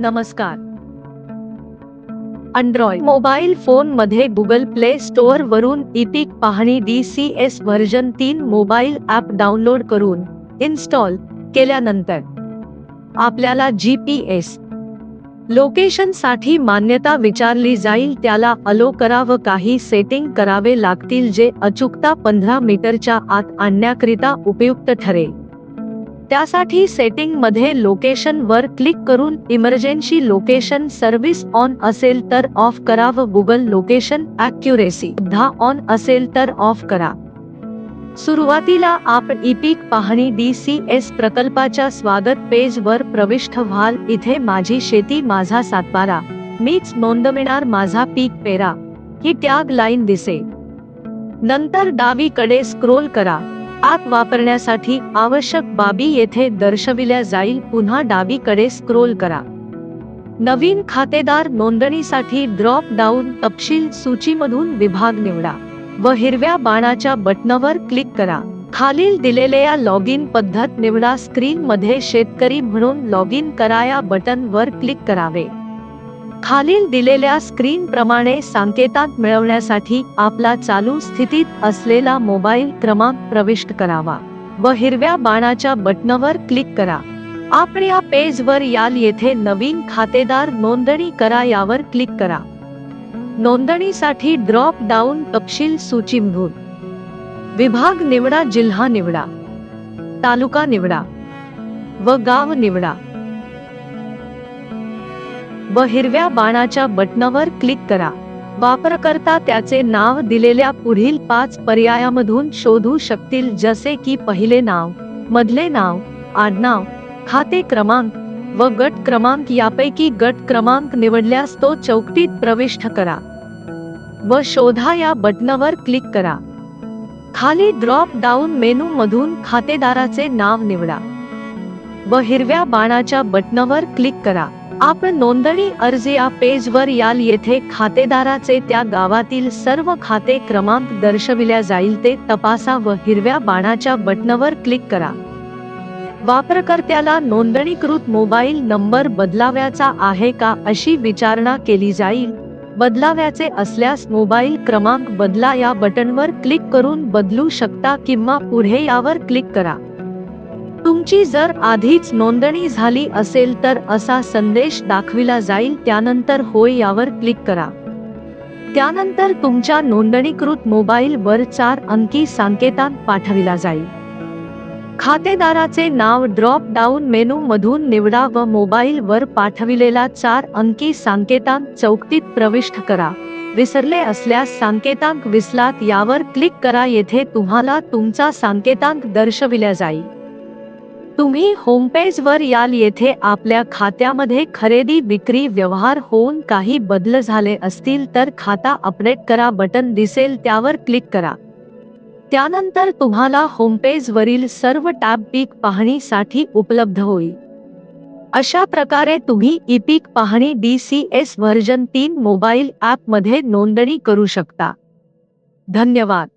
नमस्कार. Android mobile फोनमध्ये Google Play Store वरून इपिक पाहणी डी सी एस व्हर्जन तीन मोबाईल ॲप डाउनलोड करून इन्स्टॉल केल्यानंतर आपल्याला जी पी एस लोकेशनसाठी मान्यता विचारली जाईल. त्याला अलो करा व काही सेटिंग करावे लागतील जे अचूकता पंधरा मीटरच्या आत आणण्याकरिता उपयुक्त ठरेल. त्यासाठी सेटिंगमध्ये लोकेशन वर क्लिक करून इमर्जन्सी लोकेशन सर्व्हिस ऑन असेल तर ऑफ करा व गुगल लोकेशन अॅक्युरेसी सुद्धा ऑन असेल तर ऑफ करा. सुरुवातीला आपण इपिक पाहणी डी सी एस प्रकल्पाच्या स्वागत पेज वर प्रविष्ट व्हाल. इथे माझी शेती माझा सातबारा. मीच नोंदविणार माझा पीक पेरा. ही टॅग लाईन दिसे. नंतर डावीकडे स्क्रोल करा. आत वापरण्यासाठी आवश्यक बाबी येथे दर्शविल्या जाईल. पुन्हा डावीकडे स्क्रोल करा. नवीन खातेदार नोंदणीसाठी ड्रॉप डाऊन तपशील सूचीमधून विभाग निवडा व हिरव्या बाणाच्या बटनावर क्लिक करा. खालील दिलेल्या लॉग इन पद्धत निवडा. स्क्रीन मध्ये शेतकरी म्हणून लॉग इन करा या बटन वर क्लिक करावे. खालील दिलेल्या स्क्रीन प्रमाणे संकेतात मिळवण्यासाठी आपला चालू स्थितीत असलेला मोबाईल क्रमांक प्रविष्ट करावा व हिरव्या बाणाच्या बटनावर क्लिक करा. आपण या पेज वर याल येथे नवीन खातेदार नोंदणी करा यावर क्लिक करा. नोंदणीसाठी ड्रॉप डाऊन तपशील सूचीमधून विभाग निवडा जिल्हा निवडा. तालुका निवडा. व गाव निवडा. व हिरव्या बाणाच्या बटनावर क्लिक करा. वापरकर्ता त्याचे नाव दिलेल्या पुढील पाच पर्यायामधून शोधू शकतील जसे की पहिले नाव मधले नाव आडनाव खाते क्रमांक व गट क्रमांक. यापैकी गट क्रमांक निवडल्यास तो चौकटीत प्रविष्ट करा व शोधा या बटनावर क्लिक करा. खाली ड्रॉप डाऊन मेनू मधून खातेदाराचे नाव निवडा व हिरव्या बाणाच्या बटनावर क्लिक करा. आपण नोंदणी अर्ज या पेजवर याल येथे खातेदाराचे त्या गावातील सर्व खाते क्रमांक दर्शविल्या जाईल ते तपासा व हिरव्या बाणाच्या बटनवर क्लिक करा. वापरकर्त्याला नोंदणीकृत मोबाईल नंबर बदलाव्याचा आहे का अशी विचारणा केली जाईल. बदलाव्याचे असल्यास मोबाईल क्रमांक बदला या बटनवर क्लिक करून बदलू शकता किंवा पुढे यावर क्लिक करा. तुमची जर आधीच नोंदणी झाली असेल तर असा संदेश दाखविला जाईल त्यानंतर होय यावर क्लिक करा. त्यानंतर तुमच्या नोंदणीकृत मोबाईल वर चार अंकी सांकेतात पाठविला जाईल. खातेदाराचे नाव ड्रॉप डाऊन मेनू मधून निवडा व मोबाईल वर पाठविलेला चार अंकी सांकेतांक चौकटीत प्रविष्ट करा. विसरले असल्यास सांकेतांक विसलात यावर क्लिक करा येथे तुम्हाला तुमचा सांकेतांक दर्शविल्या जाईल. तुम्ही होमपेज वर याल येथे आपल्या खात्यामध्ये खरेदी विक्री व्यवहार होऊन काही बदल झाले असतील तर खाता अपडेट करा बटन दिसेल त्यावर क्लिक करा. त्यानंतर तुम्हाला होमपेज वरील सर्व टॅब पीक पाहणीसाठी उपलब्ध होईल. अशा प्रकारे तुम्ही ई पीक पाहणी डी सी एस व्हर्जन तीन मोबाईल ॲपमध्ये नोंदणी करू शकता. धन्यवाद.